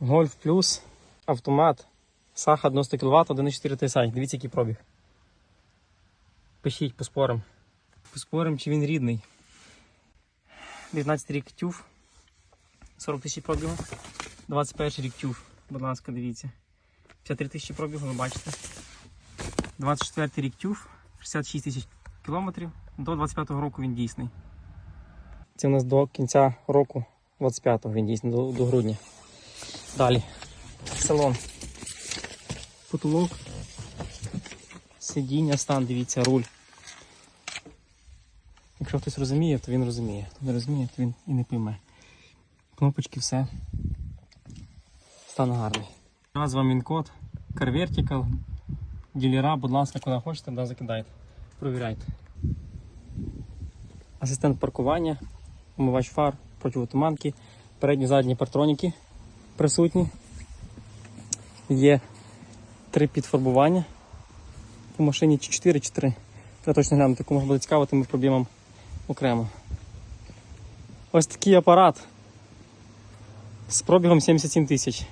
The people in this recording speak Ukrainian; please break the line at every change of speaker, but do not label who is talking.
Гольф плюс, автомат, Саха 90 кВт, 1,4 TSI. Дивіться, який пробіг. Пишіть, поспорим. Поспорим, чи він рідний. 19 рік тюф. 40 тисяч пробігу. 21 рік тюф. Будь ласка, дивіться. 53 тисячі пробігу, ви бачите. 24 рік тюф, 66 тисяч кілометрів. До 25-го року він дійсний. Це у нас до кінця року 25-го він дійсний, до, до грудня. Далі. Салон. Потолок. Сидіння, стан, дивіться, руль. Якщо хтось розуміє, то він розуміє. Хто не розуміє, то він і не пойме. Кнопочки, все. Стан гарний. Назва Мінкод, CarVertical. Ділера, будь ласка, куди хочете, туди закидайте. Провіряйте. Асистент паркування, умивач фар, противотуманки, передні задні партроніки присутні. Є три підфарбування по машині чи 4 чи 3. Треба точно глянути, кому буде цікаво, тим проблемам окремо. Ось такий апарат з пробігом 77 тисяч.